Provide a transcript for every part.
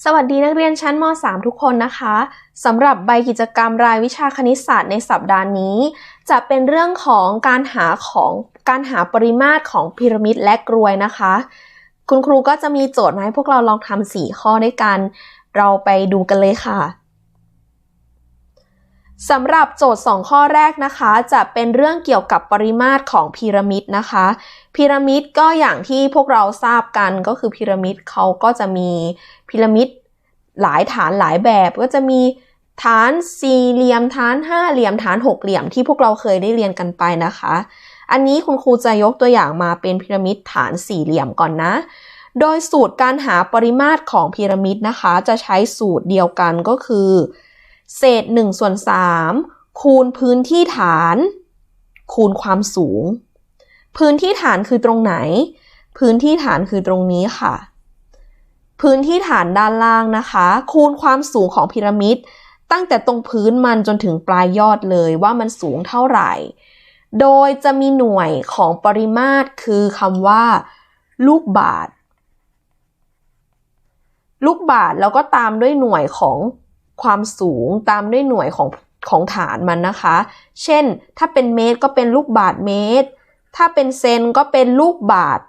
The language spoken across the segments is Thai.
สวัสดีนักเรียนชั้นม .3 ทุกคนนะคะสำหรับใบกิจกรรมรายวิชาคณิตศาสตร์ในสัปดาห์นี้ จะเป็นเรื่องของการหาของการหาปริมาตรของพีระมิดและกรวยนะคะ คุณครูก็จะมีโจทย์มาให้พวกเราลองทำสี่ข้อด้วยกัน เราไปดูกันเลยค่ะ สำหรับโจทย์ 2 ข้อแรกนะคะ จะเป็นเรื่องเกี่ยวกับปริมาตรของพีระมิดนะคะ พีระมิดก็อย่างที่พวกเราทราบกันก็คือพีระมิดเขาก็จะมีพีระมิดหลายฐานหลายแบบ ก็จะมีฐานสี่เหลี่ยมฐานห้าเหลี่ยมฐานหกเหลี่ยมที่พวกเราเคยได้เรียนกันไปนะคะ อันนี้คุณครูจะยกตัวอย่างมาเป็นพีระมิดฐานสี่เหลี่ยมก่อนนะ โดยสูตรการหาปริมาตรของพีระมิดนะคะ จะใช้สูตรเดียวกันก็คือ เศษ1ส่วน3คูณพื้นที่ฐาน คูณความสูง พื้นที่ฐานคือตรงไหน พื้นที่ฐานคือตรงนี้ค่ะ พื้นที่ฐานด้านล่างนะคะ คูณความสูงของพีระมิด ตั้งแต่ตรงพื้นมันจนถึงปลายยอดเลยว่ามันสูงเท่าไหร่ โดยจะมีหน่วยของปริมาตรคือคำว่า ลูกบาทลูกบาทแล้วก็ตามด้วยหน่วยของ ความสูงตามด้วยหน่วยของของฐานมันนะคะ เช่น ถ้าเป็นเมตรก็เป็นลูกบาทเมตร ถ้าเป็นเซนก็เป็นลูกบาท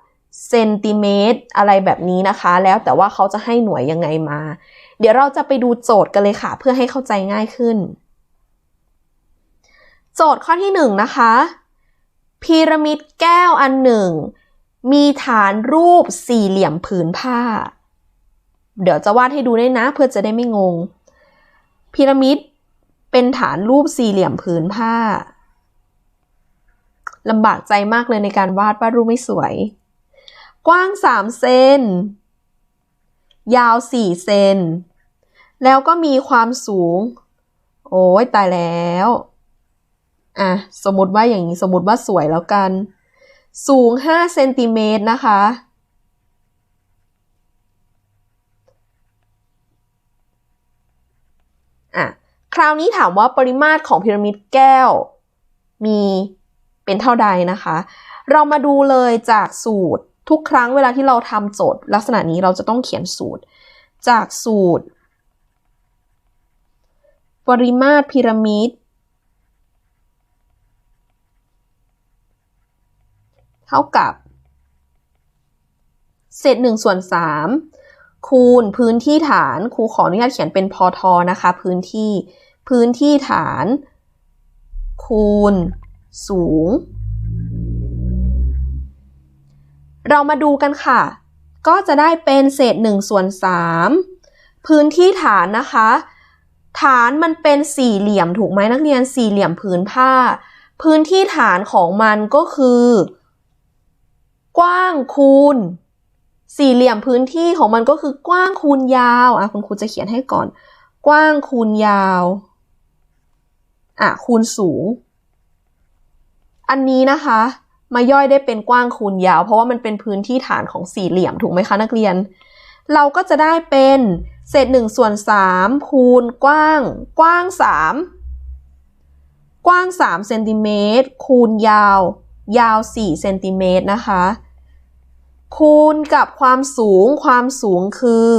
เซนติเมตรอะไรแบบนี้นะคะ แล้วแต่ว่าเขาจะให้หน่วยยังไงมา เดี๋ยวเราจะไปดูโจทย์กันเลยค่ะ เพื่อให้เข้าใจง่ายขึ้น โจทย์ข้อที่1นนะคะพีระมิดแก้วอันหนึ่ง มีฐานรูปสี่เหลี่ยมผืนผ้า เดี๋ยวจะวาดให้ดูได้นะ เพื่อจะได้ไม่งง พีระมิดเป็นฐานรูปสี่เหลี่ยมผืนผ้าลำบากใจมากเลยในการวาดวาดรูปไม่สวย กว้างสามเซน ยาวสี่เซน แล้วก็มีความสูง โอ้ยตายแล้ว อะ สมมติว่าอย่างนี้ สมมติว่าสวยแล้วกัน สูง 5 เซนติเมตรนะคะอะ คราวนี้ถามว่าปริมาตรของพีระมิดแก้ว มีเป็นเท่าใดนะคะ เรามาดูเลยจากสูตรทุกครั้งเวลาที่เราทำโจทย์ ลักษณะนี้เราจะต้องเขียนสูตร จากสูตร ปริมาตรพีระมิดเท่ากับเศษหนึ่งส่วนสามคูณพื้นที่ฐานครูขออนุญาตเขียนเป็นพอทอนะคะ พื้นที่ พื้นที่ฐาน คูณ สูง เรามาดูกันค่ะ ก็จะได้เป็นเศษ1ส่วน3พื้นที่ฐานนะคะ ฐานมันเป็นสี่เหลี่ยมถูกไหมนักเรียนสี่เหลี่ยมพื้นผ้า พื้นที่ฐานของมันก็คือ กว้างคูณสี่เหลี่ยมพื้นที่ของมันก็คือกว้างคูณยาว อะคุณครูจะเขียนให้ก่อน กว้างคูณยาว อะคูณสูง อันนี้นะคะ มาย่อยได้เป็นกว้างคูณยาว เพราะว่ามันเป็นพื้นที่ฐานของสี่เหลี่ยมถูกไหมคะนักเรียน เราก็จะได้เป็นเศษหนึ่งส่วนสามคูณกว้าง กว้างสามกว้าง3เซนติเมตรคูณยาว ยาว4เซนติเมตรนะคะ คูณกับความสูงความสูงคือ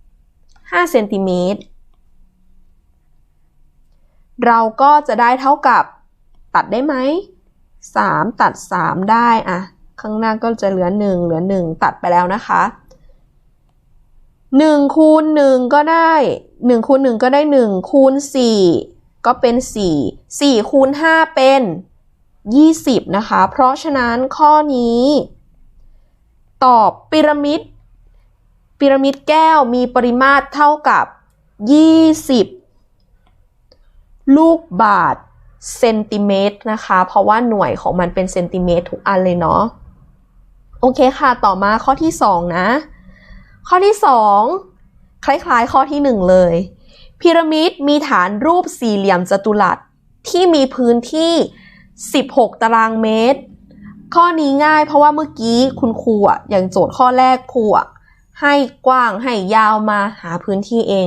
5เซนติเมตร เราก็จะได้เท่ากับตัดได้ไหม3 ตัด 3 ได้อะข้างหน้าก็จะเหลือ 1 เหลือ 1 ตัดไปแล้วนะคะ1คูณ1ก็ได้1คูณ1ก็ได้ 1 คูณ 4 ก็เป็น 4 4 คูณ 5 เป็น 20 นะคะ เพราะฉะนั้นข้อนี้ ตอบพีระมิดพีระมิดแก้วมีปริมาตรเท่ากับ 20 ลูกบาทเซนติเมตรนะคะ เพราะว่าหน่วยของมันเป็นเซนติเมตรทุกอันเลยเนาะ โอเคค่ะ ต่อมาข้อที่ 2 นะ ข้อที่ 2 คล้ายๆข้อที่ 1 เลย พีระมิดมีฐานรูปสี่เหลี่ยมจัตุรัสที่มีพื้นที่ 16 ตารางเมตร ข้อนี้ง่ายเพราะว่าเมื่อกี้คุณครูอะอย่างโจทย์ข้อแรกครูอะให้กว้างให้ยาวมาหาพื้นที่เอง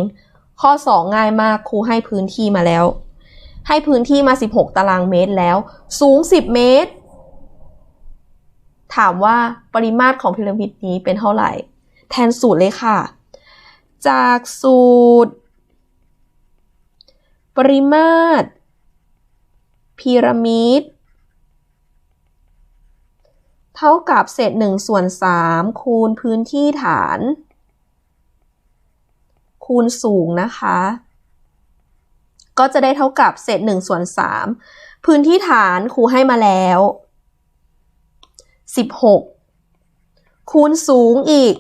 ข้อ 2 ง่ายมากครูให้พื้นที่มาแล้ว ให้พื้นที่มา 16 ตารางเมตรแล้ว สูง 10 เมตร ถามว่าปริมาตรของพีระมิดนี้เป็นเท่าไหร่ แทนสูตรเลยค่ะ จากสูตร ปริมาตรพีระมิดเท่ากับเศษ1ส่วน3คูณพื้นที่ฐาน คูณสูงนะคะ ก็จะได้เท่ากับเศษ1ส่วน3พื้นที่ฐานครูให้มาแล้ว 16 คูณสูงอีก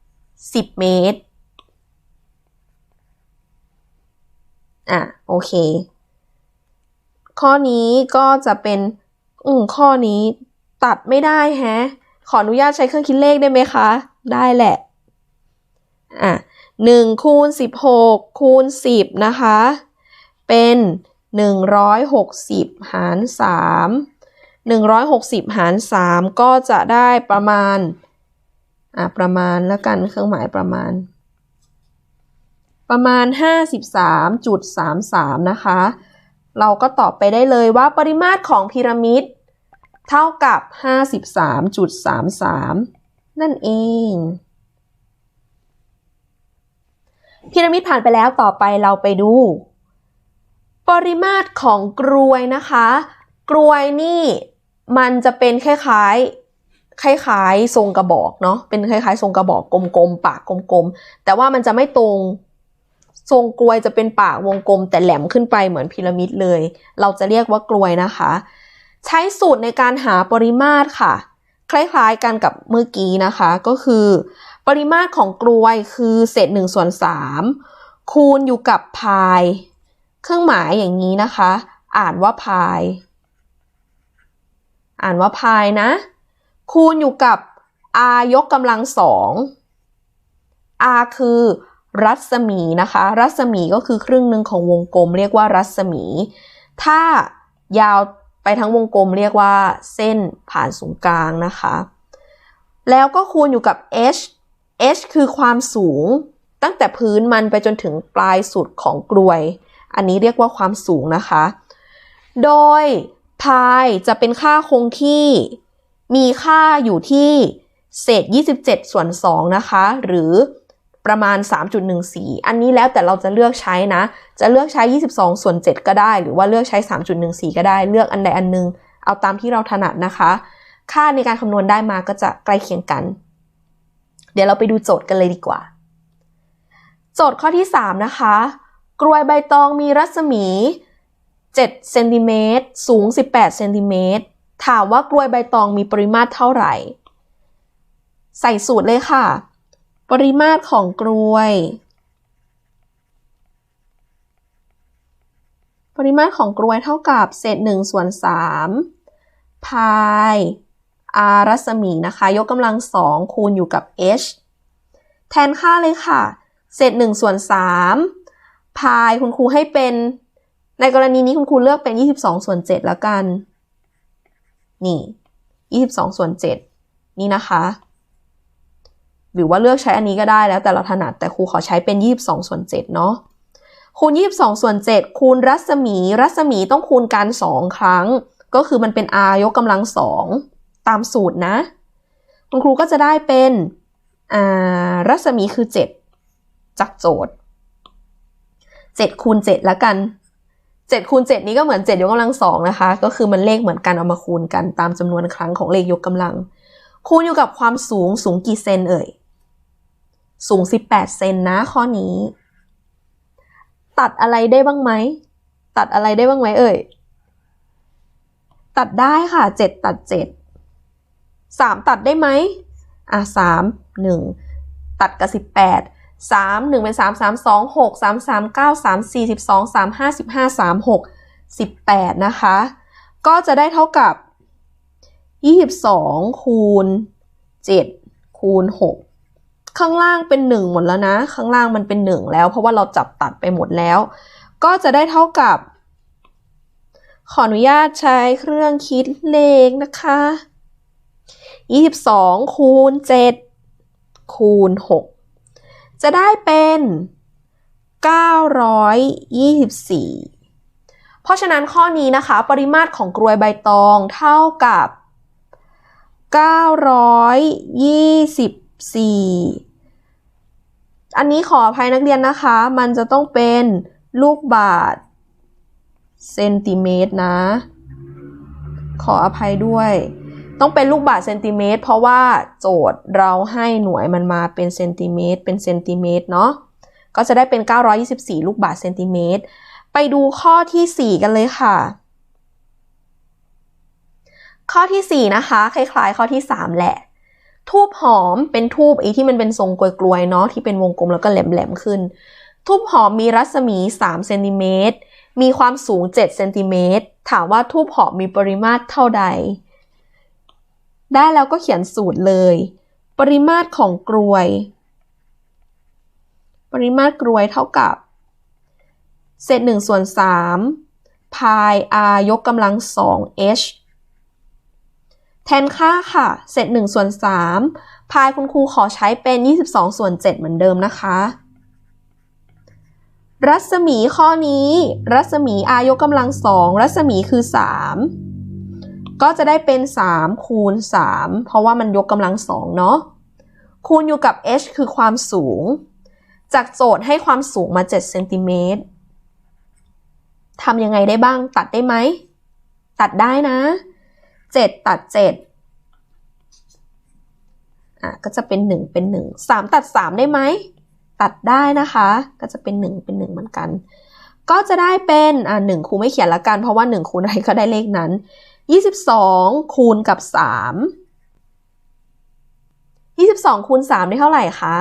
10 เมตร อะ โอเค ข้อนี้ก็จะเป็น อืมข้อนี้ตัดไม่ได้แฮะ ขออนุญาตใช้เครื่องคิดเลขได้ไหมคะ ได้แหละ อะหนึ่งคูณสิบหกคูณสิบนะคะ เป็นหนึ่งร้อยหกสิบหารสามหนึ่งร้อยหกสิบหารสามก็จะได้ประมาณ อะประมาณแล้วกันเครื่องหมายประมาณ ประมาณ 53.33 นะคะ เราก็ตอบไปได้เลยว่าปริมาตรของพีระมิดเท่ากับ 53.33 นั่นเอง พีระมิดผ่านไปแล้วต่อไปเราไปดู ปริมาตรของกรวยนะคะ กรวยนี่มันจะเป็นคล้ายๆคล้ายๆทรงกระบอกเนาะเป็นคล้ายๆทรงกระบอกกลมๆปากกลมๆแต่ว่ามันจะไม่ตรงทรงกลวยจะเป็นปากวงกลม แต่แหลมขึ้นไปเหมือนพีระมิดเลย เราจะเรียกว่ากลวยนะคะ ใช้สูตรในการหาปริมาตรค่ะ คล้ายๆกันกับเมื่อกี้นะคะ ก็คือ ปริมาตรของกลวยคือเศษ1ส่วน3คูณอยู่กับพาย เครื่องหมายอย่างนี้นะคะ อ่านว่าพาย อ่านว่าพายนะ คูณอยู่กับ r ยกกำลังสอง r คือรัศมีนะคะ รัศมีก็คือครึ่งหนึ่งของวงกลม เรียกว่ารัศมี ถ้ายาวไปทั้งวงกลมเรียกว่าเส้นผ่านศูนย์กลางนะคะ แล้วก็คูณอยู่กับ h h คือความสูงตั้งแต่พื้นมันไปจนถึงปลายสุดของกลวย อันนี้เรียกว่าความสูงนะคะ โดยพายจะเป็นค่าคงที่ มีค่าอยู่ที่เศษ 27 ส่วน 2 นะคะ หรือประมาณ 3.14 อันนี้แล้วแต่เราจะเลือกใช้นะ จะเลือกใช้ 22 ส่วน 7 ก็ได้ หรือว่าเลือกใช้ 3.14 ก็ได้ เลือกอันใดอันนึง เอาตามที่เราถนัดนะคะ ค่าในการคำนวณได้มาก็จะใกล้เคียงกัน เดี๋ยวเราไปดูโจทย์กันเลยดีกว่า โจทย์ข้อที่ 3 นะคะ กรวยใบตองมีรัศมี 7 เซนติเมตร สูง 18 เซนติเมตร ถามว่ากรวยใบตองมีปริมาตรเท่าไหร่ ใส่สูตรเลยค่ะ ปริมาตรของกลวย ปริมาตรของกลวยเท่ากับเศษ1ส่วน3พาย r รัศมีนะคะ ยกกำลังสองคูณอยู่กับ h แทนค่าเลยค่ะ เศษ1ส่วน3 พายคุณครูให้เป็น ในกรณีนี้คุณครูเลือกเป็น 22 ส่วน 7 แล้วกัน นี่ 22 ส่วน 7 นี่นะคะ หรือว่าเลือกใช้อันนี้ก็ได้แล้วแต่เราถนัดแต่ครูขอใช้เป็น 22 ส่วน 7 เนาะคูณ 22 ส่วน 7 คูณรัศมี รัศมีต้องคูณกัน 2 ครั้ง ก็คือมันเป็น r ยกกำลัง 2 ตามสูตรนะ คุณครูก็จะได้เป็นรัศมีคือ 7 จากโจทย์ 7คูณ7แล้วกัน7คูณ7นี้ก็เหมือน7ยกกำลัง2นะคะ ก็คือมันเลขเหมือนกันเอามาคูณกันตามจำนวนครั้งของเลขยกกำลัง คูณอยู่กับความสูงสูงกี่เซนเอ่ย สูง 18 เซนนะข้อนี้ ตัดอะไรได้บ้างไหม ตัดอะไรได้บ้างไหมเอ่ย ตัดได้ค่ะ 7 ตัด 7 3 ตัดได้ไหมอะ3 1 ตัดกับ 18 3 1 เป็น 3 3 2 6 3 3 9 3 4 12 3 5 15 3 6 18 นะคะ ก็จะได้เท่ากับ 22 คูณ 7 คูณ 6 ข้างล่างเป็นหนึ่งหมดแล้วนะ ข้างล่างมันเป็นหนึ่งแล้ว เพราะว่าเราจับตัดไปหมดแล้ว ก็จะได้เท่ากับ ขออนุญาตใช้เครื่องคิดเลขนะคะ 22 คูณ 7 คูณ 6 จะได้เป็น 924 เพราะฉะนั้นข้อนี้นะคะ ปริมาตรของกรวยใบตองเท่ากับ 924 อันนี้ขออภัยนักเรียนนะคะ มันจะต้องเป็นลูกบาทเซนติเมตรนะ ขออภัยด้วย ต้องเป็นลูกบาทเซนติเมตรเพราะว่าโจทย์เราให้หน่วยมันมาเป็นเซนติเมตรเป็นเซนติเมตรเนาะก็จะได้เป็น 924 ลูกบาทเซนติเมตร ไปดูข้อที่ 4 กันเลยค่ะ ข้อที่ 4 นะคะ คล้ายๆ ข้อที่ 3 แหละ ทูบหอมเป็นทูบไอ้ที่มันเป็นทรงกลวยๆเนาะที่เป็นวงกลมแล้วก็แหลมๆขึ้น ทูบหอมมีรัศมี 3 เซนติเมตร มีความสูง 7 เซนติเมตร ถามว่าทูบหอมมีปริมาตรเท่าใด ได้แล้วก็เขียนสูตรเลย ปริมาตรของกลวย ปริมาตรกลวยเท่ากับ เศษ1ส่วน3พาย r ยกกำลัง 2 h แทนค่าค่ะ เศษ1ส่วน3พายคุณครูขอใช้เป็น 22 ส่วน 7 เหมือนเดิมนะคะ รัศมีข้อนี้ รัศมี r ยกกำลัง 2 รัศมีคือ 3 ก็จะได้เป็น 3 คูณ 3 เพราะว่ามันยกกำลัง2เนาะ คูณอยู่กับ h คือความสูง จากโจทย์ให้ความสูงมา7เซนติเมตรทำยังไงได้บ้าง ตัดได้ไหม ตัดได้นะ 7 ตัด 7 อะ ก็จะเป็น 1 เป็น 1 3 ตัด 3 ได้ไหม ตัดได้นะคะ ก็จะเป็น 1 เป็น 1 เหมือนกัน ก็จะได้เป็น อะ1ครูไม่เขียนละกัน เพราะว่า 1คูณอะไรก็ได้เลขนั้น 22 คูณกับ 3 22 คูณ 3 ได้เท่าไหร่คะ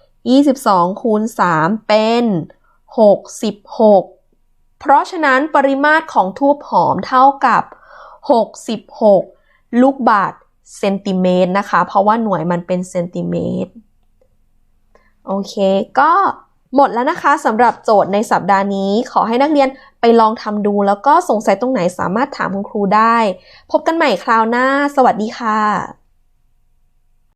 22 คูณ 3 เป็น 66 เพราะฉะนั้นปริมาตรของทูบหอมเท่ากับ 66 ลูกบาทเซนติเมตรนะคะ เพราะว่าหน่วยมันเป็นเซนติเมตร โอเค ก็ หมดแล้วนะคะสำหรับโจทย์ในสัปดาห์นี้ ขอให้นักเรียนไปลองทำดูแล้วก็สงสัยตรงไหนสามารถถามคุณครูได้ พบกันใหม่คราวหน้า สวัสดีค่ะ